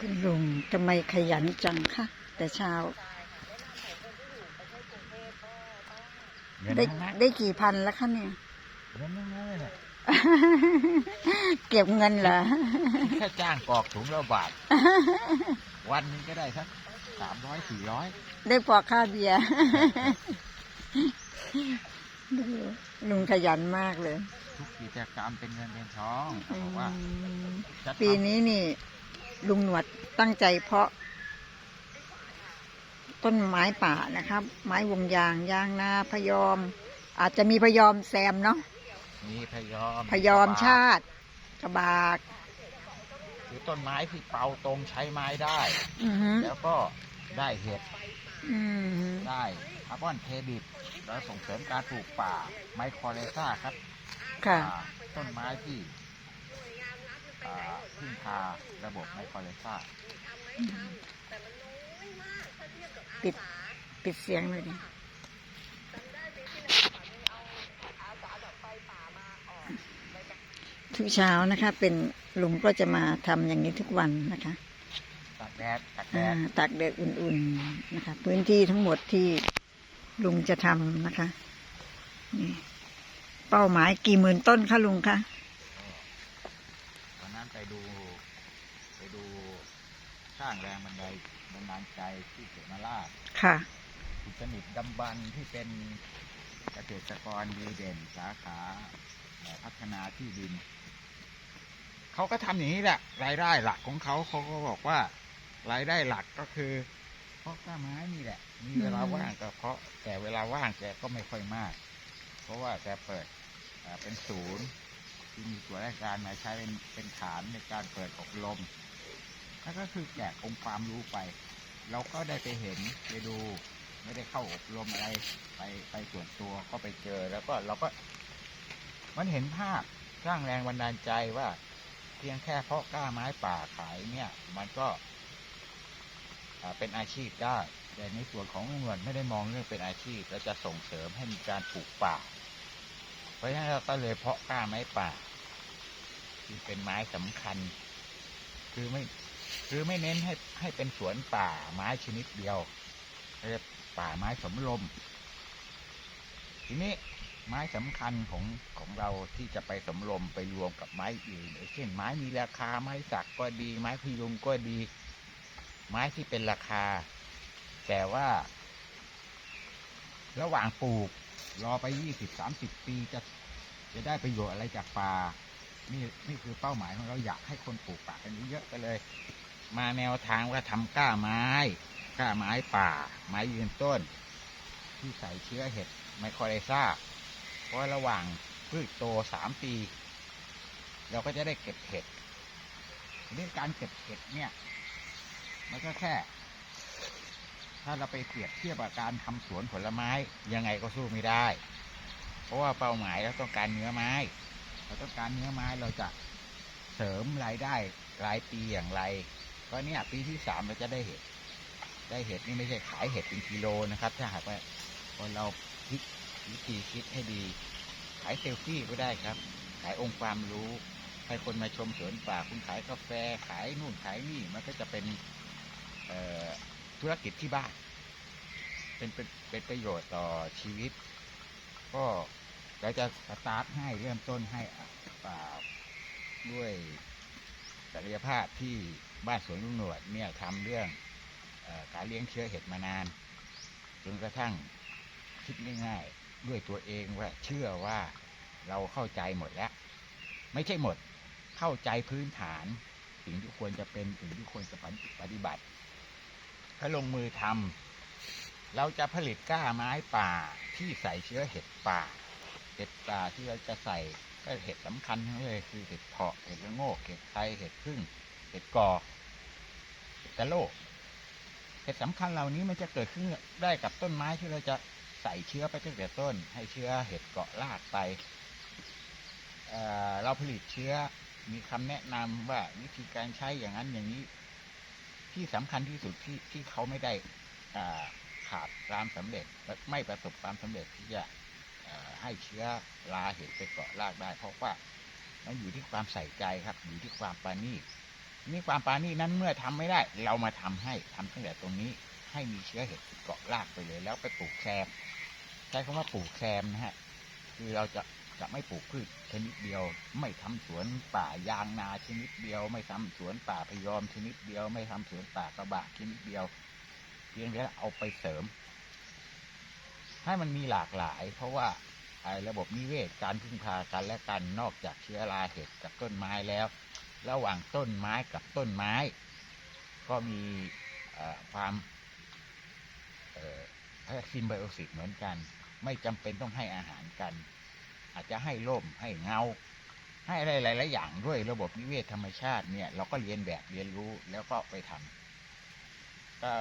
คุณลุงทำไมขยันจังคะแต่เช้าเงินได้ทั้งนั้นได้กี่พันแล้วคะเนี่ยเงินทั้งนั้นเลยเนี่ย เก็บเงินเหรอแค่จ้างกรอกถุงละบาท วันหนึงก็ได้สักสามร้อยสี่ร้อยได้พอค่าเบียร์ดูลุงขยันมากเลย ทุกกิจกรรมเป็นเงินเป็นทองเขาบอกว่าอืมจะทำปีนี้นี่ ลุงหนวดตั้งใจเพาะ ต้นไม้ป่านะครับ ไม้วงยางยางนาพยอม อาจจะมีพยอมแซมเนาะมีพยอมพยอมชาติกระบากคือต้นไม้ที่เป่าตรงใช้ไม้ได้อือฮึแล้วก็ได้เห็ดอืมได้คาร์บอนเครดิตแล้วส่งเสริมการปลูกป่าไมโครเลซ่าครับค่ะอ่าต้นไม้ที่อ่า พึ่งพาระบบไมโครเลซ่าปิดปิดเสียงเลยดิทุกเช้านะคะ เป็นลุงก็จะมาทำอย่างนี้ทุกวันนะคะตากแดดตากแดอ่าดตากแดดอุ่นๆนะคะ พื้นที่ทั้งหมดที่ลุงจะทำนะคะนี่เป้าหมายกี่หมื่นต้นคะลุงคะตอนนั้นไป ดู ไปดูสร้างแรงบันไดบันดาลใจที่เขมาล่าชค่ะคุณสนิทดำบันที่เป็นเกษตรกรดีเด่นสาขาเอ่อพัฒนาที่ดิน เขาก็ทำอย่างนี้แหละรายได้หลักของเขาเขาก็บอกว่า รายได้หลักก็คือเพาะกล้าไม้นี่แหละ มีเวลาอืมว่างก็เพาะแต่เวลาว่างแกก็ไม่ค่อยมาก เพราะว่าแกเปิดเอ่อเป็นศูนย์ ที่มีตัวราชการมาใช้เป็นเป็นฐานในการเปิดอบรมแล้วก็คือแจกองค์ความรู้ไป เราก็ได้ไปเห็นไปดูไม่ได้เข้าอบรมอะไรไปไปส่วนตัวก็ไปเจอแล้วก็เราก็ มันเห็นภาพสร้างแรงบันดาลใจว่า เพียงแค่เพาะกล้าไม้ป่าขายเนี่ย มันก็เป็นอาชีพได้แต่ในส่วนของลุงหนไม่ได้มองเรื่องเป็นอาชีพเราจะส่งเสริมให้มีการปลูกป่า เพราะฉะนั้นเราก็เลยเพาะกล้าไม้ป่า ที่เป็นไม้สำคัญ คือไม่คือไม่เน้นให้ให้เป็นสวนป่าไม้ชนิดเดียวเรียกป่าไม้สมลม ทีนี้ไม้สำคัญของของเราที่จะไปสมลมไปรวมกับไม้อื่นเช่นไม้มีราคาไม้สักก็ดี ไม้พยุงก็ดี ไม้ที่เป็นราคา แต่ว่า ระหว่างปลูก รอไปยี่สิบสามสิบปีจะจะได้ประโยชน์อะไรจากป่า นี่นี่คือเป้าหมายของเราอยากให้คนปลูกป่ากันเยอะๆไปเลย มาแนวทางว่าทำกล้าไม้กล้าไม้ป่า ไม้ยืนต้น ที่ใส่เชื้อเห็ดไมโครไลซ่าเพราะระหว่างพืชโตสามปี เราก็จะได้เก็บเห็ดเรื่องการเก็บเห็ดเนี่ย มันก็แค่ ถ้าเราไปเปรียบเทียบกับการทำสวนผลไม้ยังไงก็สู้ไม่ได้ เพราะว่าเป้าหมายเราต้องการเนื้อไม้ เราต้องการเนื้อไม้เราจะเสริมรายได้รายปีอย่างไร ก็เนี่ยปีที่สามเราจะได้เห็ด ได้เห็ดนี่ไม่ใช่ขายเห็ดเป็นกิโลนะครับ ถ้าหากว่าคนเราคิดวิธีคิดให้ดี ขายเซลฟี่ก็ได้ครับ ขายองค์ความรู้ ให้คนมาชมสวนป่าคุณขายกาแฟขายนู่นขายนี่มันก็จะเป็นธุรกิจที่บ้าน เป็นเป็นเป็นประโยชน์ต่อชีวิต ก็ เราจะสตาร์ทให้เริ่มต้นให้ด้วยศักยภาพที่บ้านสวนลุงหนวดเนี่ยทำเรื่องอการเลี้ยงเชื้อเห็ดมานาน จนกระทั่งคิดง่ายๆด้วยตัวเองว่าเชื่อว่าเราเข้าใจหมดแล้ว ไม่ใช่หมดเข้าใจพื้นฐาน สิ่งที่ควรจะเป็นสิ่งที่ควรจะปฏิบัติถ้าลงมือทำเราจะผลิตก้าไม้ป่าที่ใส่เชื้อเห็ดป่า เห็ดป่าที่เราจะใส่ก็เห็ดสำคัญทั้งเลยคือเห็ดเพาะเห็ดระโงกเห็ดไทยเห็ดพึ่งเห็ดกอเห็ดตะโลกเห็ดสำคัญเหล่านี้มันจะเกิดขึ้นได้กับต้นไม้ที่เราจะใส่เชื้อไปตั้งแต่ต้น ให้เชื้อเห็ดเกาะรากไปเเราผลิตเชื้อมีคำแนะนำว่าวิธีการใช้อย่างนั้นอย่างนี้ ที่สำคัญที่สุดที่ที่เขาไม่ได้ขาดความสำเร็จไม่ประสบความสำเร็จที่จะ ให้เชื้อราเห็ดไปเกาะรากได้ เพราะว่ามันอยู่ที่ความใส่ใจครับ อยู่ที่ความปาณีนี่ความปาณีนั้นเมื่อทำไม่ได้ เรามาทำให้ทำตั้งแต่ตรงนี้ ให้มีเชื้อเห็ดเกาะรากไปเลย แล้วไปปลูกแซมใช้คำว่าปลูกแซมนะฮะคือเราจะจะไม่ปลูกพืชชนิดเดียว ไม่ทำสวนป่ายางนาชนิดเดียว ไม่ทำสวนป่าพยอมชนิดเดียว ไม่ทำสวนป่ากระบะชนิดเดียวเพียงแค่เอาไปเสริม ให้มันมีหลากหลาย เพราะว่า ไอระบบนิเวศการพึ่งพากันและกันนอกจากเชื้อราเห็ดกับต้นไม้แล้ว ระหว่างต้นไม้กับต้นไม้ ก็มีความซิมไบโอซิสเหมือนกัน ไม่จำเป็นต้องให้อาหารกัน อาจจะให้ร่มให้เงา ให้อะไรหลายๆอย่างด้วยระบบนิเวศธรรมชาติเนี่ย เราก็เรียนแบบเรียนรู้แล้วก็ไปทำก็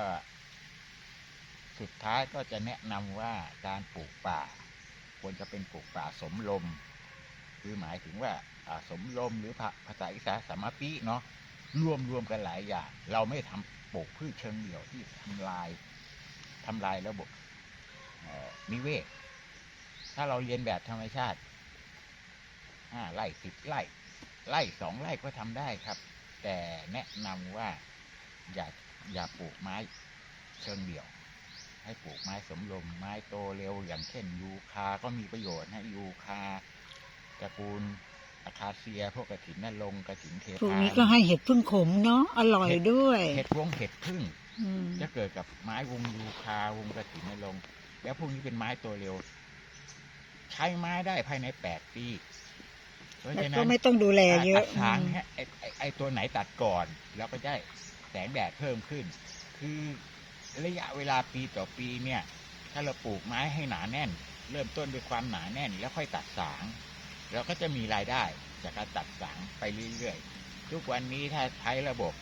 สุดท้ายก็จะแนะนำว่าการปลูกป่า ควรจะเป็นปลูกป่าสมลม คือหมายถึงว่าอ่าสมลมหรือภาษาอีสานสามาปิเนาะรวมรวมกันหลายอย่าง เราไม่ทำปลูกพืชเชิงเดี่ยวที่ทำลายทำลายระบบนิเวศ ถ้าเราเรียนแบบธรรมชาติห้าไร่สิบไร่ไร่สองไร่ก็ทำได้ครับ แต่แนะนำว่าอย่าอย่าปลูกไม้เชิงเดี่ยว ให้ปลูกไม้สมลมไม้โตเร็วอย่างเช่นยูคาก็มีประโยชน์นะยูคาตระกูลอาคาเซียพวกกระถินนรงค์กระถินเทพวกพานี้ก็ให้เห็ดพึ่งขมเนาะอร่อยด้วยเห็ดวงเห็ดพึ่งอืมจะเกิดกับไม้วงยูคาวงกระถินนรงค์แล้วพวกนี้เป็นไม้โตเร็ว ใช้ไม้ได้ภายในแปดปีเพราะแล้วฉะก็นั้นไม่ต้องดูแลเยอะตัดทางฮะไอ้ไอ้ไอ้ตัวไหนตัดก่อน แล้วก็ได้แสงแดดเพิ่มขึ้น คือ ระยะเวลาปีต่อปีเนี่ย ถ้าเราปลูกไม้ให้หนาแน่น เริ่มต้นด้วยความหนาแน่นแล้วค่อยตัดสางเราก็จะมีรายได้จากการตัดสางไปเรื่อยๆ ทุกวันนี้ถ้าใช้ระบบ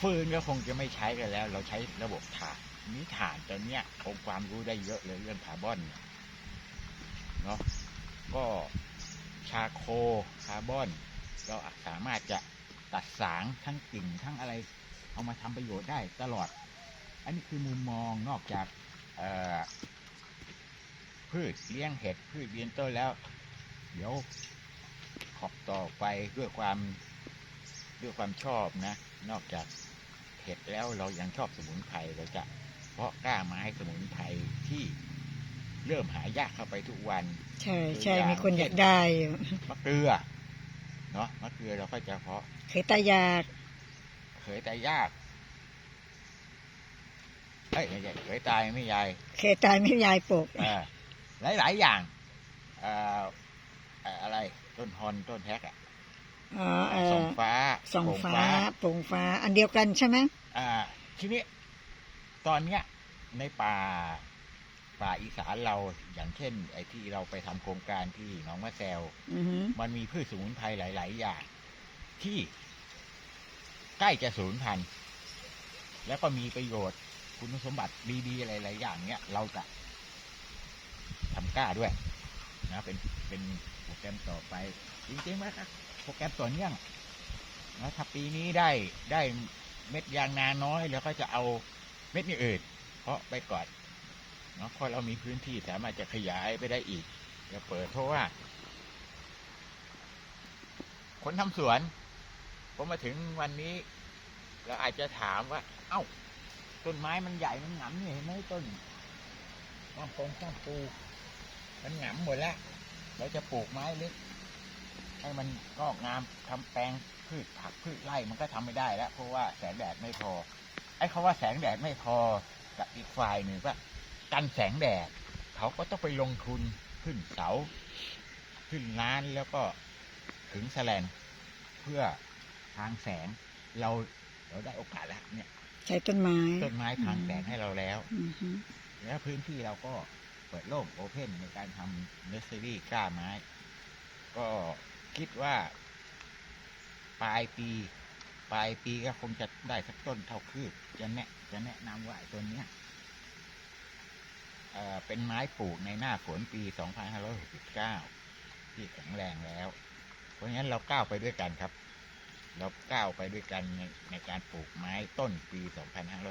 ฟืนก็คงจะไม่ใช้กันแล้ว เราใช้ระบบถ่านนี้ถ่านตัวเนี้ยองความรู้ได้เยอะเลยเรื่องคาร์บอนเนี่ยเนาะก็ชาโคคาร์บอน เราสามารถจะตัดสางทั้งกิ่งทั้งอะไร เอามาทำประโยชน์ได้ตลอด อันนี้คือมุมมองนอกจากเอ่อพืชเลี้ยงเห็ดพืชเลี้ยงต้นแล้ว เดี๋ยวขอบต่อไปด้วยความด้วยความชอบนะ นอกจากเห็ดแล้วเรายังชอบสมุนไพรเราจะเพาะกล้าไม้สมุนไพรที่เริ่มหายากเข้าไปทุกวัน ใช่ใช่มีคนอยากได้อยู่มะเกลือเนาะมะเกลือเราก็จะเพาะเคยตายากเขยตายยากเอ้ยไม่ใช่เขยตายไม่ยายเคยตายไม่ยายปลูกเออหลายหลายๆอย่างเอ่อเอ่ออะไรต้นฮอนต้นแท็กอะอ๋อเอส่อองฟ้าส่องโป่ฟ้าโปร่งฟ้า อันเดียวกันใช่ไหมอ่าทีนี้ตอนเนี้ยในป่า ป่าอีสานเราอย่างเช่น ไอ้ที่เราไปทำโครงการที่หนองมะแซว อือหือมันมีพืชสมุนไพรหลาย ๆ อย่าง ที่ ใกล้จะสูญพันธุ์แล้วก็มีประโยชน์คุณสมบัติดีๆ หลายๆอย่างเนี้ย เราจะทำกล้าด้วย นะเป็นเป็นโปรแกรมต่อไป จริงๆนะครับโปรแกรมต่อเนื่องนะถ้าปีนี้ได้ได้เม็ดยางนาน้อย แล้วก็จะเอาเม็ดนี้อื่นเพราะไปก่อนเนาะพราะเรามีพื้นที่สามารถจะขยายไปได้อีกจะเปิดเพราะว่า คนทำสวน พอมาถึงวันนี้เราอาจจะถามว่า เอ้า ต้นไม้มันใหญ่มันหงำนี่เห็นไหมต้นต้นโงต้นปูมันหงำหมดแล้วเราจะปลูกไม้เล็กให้มันงอกงามทำแปลงพืชผักพืชไร่มันก็ทำไม่ได้แล้วเพราะว่าแสงแดดไม่พอ ไอ้เขาว่าแสงแดดไม่พอกับอีกฝ่ายหนึ่งว่ากันแสงแดด เขาก็ต้องไปลงทุนขึ้นเสา ขึ้นร้านแล้วก็ถึงแสลนเพื่อ ทางแสง เราเราได้โอกาสแล้วเนี่ยใช้ต้นไม้ต้นไม้ทางแสงให้เราแล้วอือหือแล้วพื้นที่เราก็เปิดโล่งโอเพนในการทำเนสเซอรี่กล้าไม้ ก็คิดว่า ปลายปี ปลายปีก็คงจะได้สักต้นเท่าคืบจะแนะจะแนะนำว่าไอ้ต้นเนี้ยเอ่อเป็นไม้ปลูกในหน้าฝนปี 2569 ที่แข็งแรงแล้ว เพราะงั้นเราก้าวไปด้วยกันครับ เราก้าวไปด้วยกันในในการปลูกไม้ต้นปี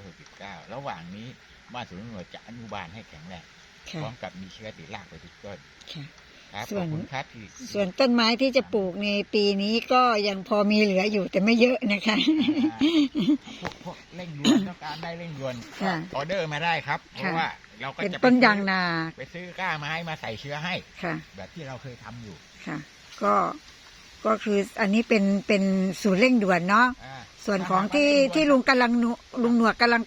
2569 ระหว่างนี้บ้านสวนหน่วยจะอนุบาลให้แข็งแรงพค่ะร้อมกับมีเชื้อติดรากไปทุกต้นค่ะครับส่ขวอนบคุณครับที่ส่วนต้นไม้ที่จะปลูกในปีนี้ก็ยังพอมีเหลืออยู่แต่ไม่เยอะนะคะพวกพวกเร่งด่วนต้องการได้เร่งด่วนค่ะออเดอร์มาได้ครับ เพราะค่ะว่าเราก็เป็นจะไปต้นซื้อยางนา ไปซื้อกล้าไม้มาใส่เชื้อให้ค่ะแบบที่เราเคยทำอยู่ค่ะ ก็ ก็คืออันนี้เป็นเป็นศูนย์เร่งด่วนเนาะ อ่าส่วนของที่ที่ลุงกำลังหนวลุงหนวดกำลัง